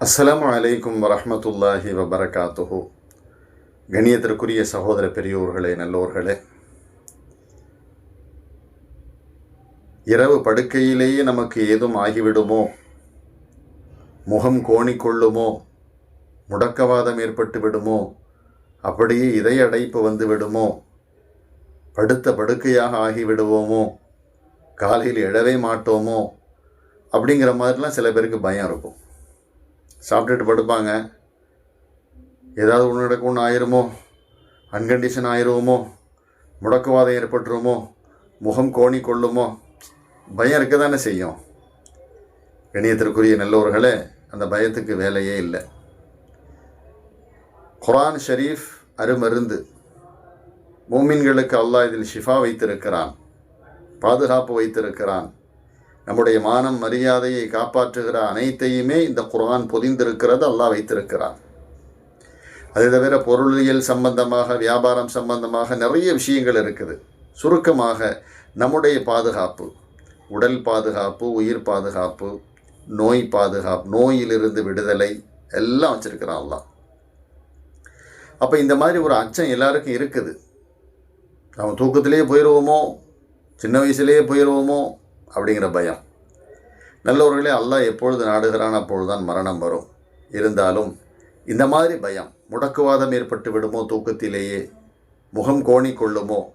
அஸ்லாம் அலைக்கும் வரமத்துல்லாஹி வபரகாத்துஹு. கணியத்திற்குரிய சகோதர பெரியோர்களே நல்லோர்களே. இரவு படுக்கையிலேயே நமக்கு ஏதும் ஆகிவிடுமோ? முகம் கோணிக்கொள்ளுமோ? முடக்கவாதம் ஏற்பட்டு விடுமோ? அப்படியே இதய அடைப்பு வந்து விடுமோ? படுத்த படுக்கையாக ஆகிவிடுவோமோ? காலையில் எழவே மாட்டோமோ? அப்படிங்கிற மாதிரிலாம் சில பேருக்கு பயம் இருக்கும். சாப்பிட்டுட்டு படுப்பாங்க. ஏதாவது ஒன்று நடக்கும்னு ஒன்று ஆயிருமோ? அன்கண்டிஷன் ஆயிருவோமோ? முடக்குவாதம் ஏற்பட்டுருமோ? முகம் கோணி கொள்ளுமோ? பயம் இருக்க தானே செய்யும். கணியத்திற்குரிய நல்லவர்களே அந்த பயத்துக்கு வேலையே இல்லை. குரான் ஷரீஃப் அருமருந்து. மூமின்களுக்கு அல்லாஹ் இதில் ஷிஃபா வைத்திருக்கிறான். பாதுகாப்பு வைத்திருக்கிறான். நம்முடைய மானம் மரியாதையை காப்பாற்றுகிற அனைத்தையுமே இந்த குரான் பொதிந்திருக்கிறது அல்லாஹ் வைத்திருக்கிறான். அது தவிர பொருளியல் சம்பந்தமாக வியாபாரம் சம்பந்தமாக நிறைய விஷயங்கள் இருக்குது. சுருக்கமாக நம்முடைய பாதுகாப்பு உடல் பாதுகாப்பு உயிர் பாதுகாப்பு நோய் பாதுகாப்பு நோயிலிருந்து விடுதலை எல்லாம் வச்சுருக்கிறான் அல்லாஹ். அப்போ இந்த மாதிரி ஒரு அச்சம் எல்லாருக்கும் இருக்குது. நம்ம தூக்கத்திலே போயிடுவோமோ சின்ன வயசுலேயே போயிடுவோமோ அப்படிங்கிற பயம். நல்லவர்களே அல்லாஹ் எப்பொழுது நாடுகிறான் அப்பொழுதுதான் மரணம் வரும். இருந்தாலும் இந்த மாதிரி பயம் முடக்குவாதம் ஏற்பட்டு விடுமோ தூக்கத்திலேயே முகம் கோணி கொள்ளுமோ?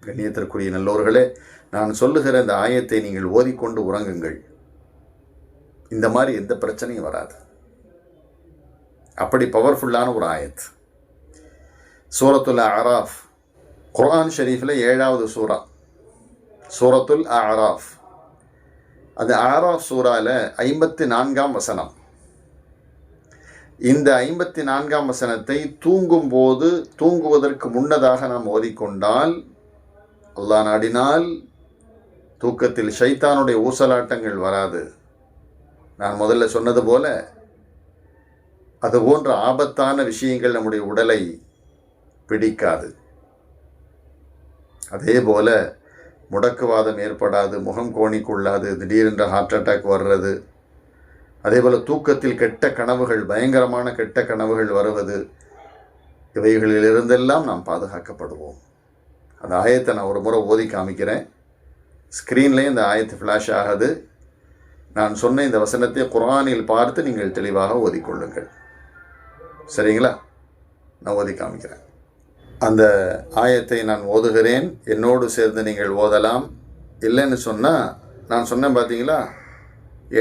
கண்ணியத்திற்குரிய நல்லோர்களே நான் சொல்லுகிற இந்த ஆயத்தை நீங்கள் ஓதிக்கொண்டு உறங்குங்கள். இந்த மாதிரி எந்த பிரச்சனையும் வராது. அப்படி பவர்ஃபுல்லான ஒரு ஆயத். சூரத்துல் அராஃப் குர்ஆன் ஷெரீஃபில் ஏழாவது சூரா. சூரத்துல் ஆராஃப் அந்த ஆராஃப் சூறாவில் ஐம்பத்தி நான்காம் வசனம். இந்த ஐம்பத்தி நான்காம் வசனத்தை தூங்கும்போது தூங்குவதற்கு முன்னதாக நாம் ஓதிக்கொண்டால் அல்லா நாடினால் தூக்கத்தில் ஷைத்தானுடைய ஊசலாட்டங்கள் வராது. நான் முதல்ல சொன்னது போல அது போன்ற ஆபத்தான விஷயங்கள் நம்முடைய உடலை பிடிக்காது. அதே போல முடக்குவாதம் ஏற்படாது முகம் கோணிக்கொள்ளாது திடீரென்ற ஹார்ட் அட்டாக் வர்றது. அதே போல் தூக்கத்தில் கெட்ட கனவுகள் பயங்கரமான கெட்ட கனவுகள் வருவது. இவைகளிலிருந்தெல்லாம் நாம் பாதுகாக்கப்படுவோம். அந்த ஆயத்தை நான் ஒரு முறை ஓதி காமிக்கிறேன். ஸ்க்ரீன்லேயே இந்த ஆயத்து ஃப்ளாஷ் ஆகுது. நான் சொன்ன இந்த வசனத்தை குரானில் பார்த்து நீங்கள் தெளிவாக ஓதிக்கொள்ளுங்கள். சரிங்களா? நான் ஓதி காமிக்கிறேன். அந்த ஆயத்தை நான் ஓதுகிறேன் என்னோடு சேர்ந்து நீங்கள் ஓதலாம் இல்லைன்னு சொன்னால் நான் சொன்னேன் பார்த்தீங்களா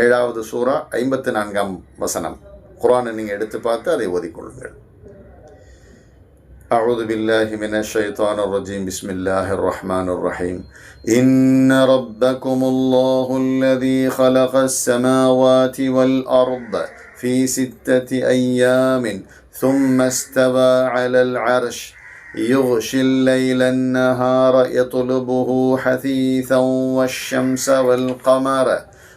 ஏழாவது சூறா ஐம்பத்தி நான்காம் வசனம் குரானை நீங்கள் எடுத்து பார்த்து அதை ஓதிக்கொள்ளுங்கள் أعوذ بالله من الشيطان الرجيم بسم الله الرحمن الرحيم إن ربكم الله الذي خلق السماوات والأرض في ستة أيام ثم استوى على العرش يغشي الليل النهار يطلبه حثيثا والشمس والقمر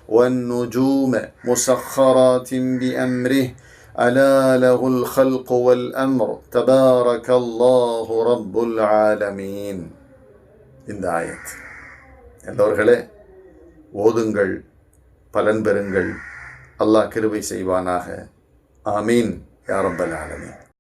والنجوم مسخرات بأمره ألا له الخلق والأمر تبارك الله رب العالمين இந்த ஆயத் எல்லோர்களே ஓதுங்கள் பலன் பெறுங்கள் அல்லாஹ் கிருபை செய்வானாக ஆமீன் யா ரப்பல் ஆலமீன்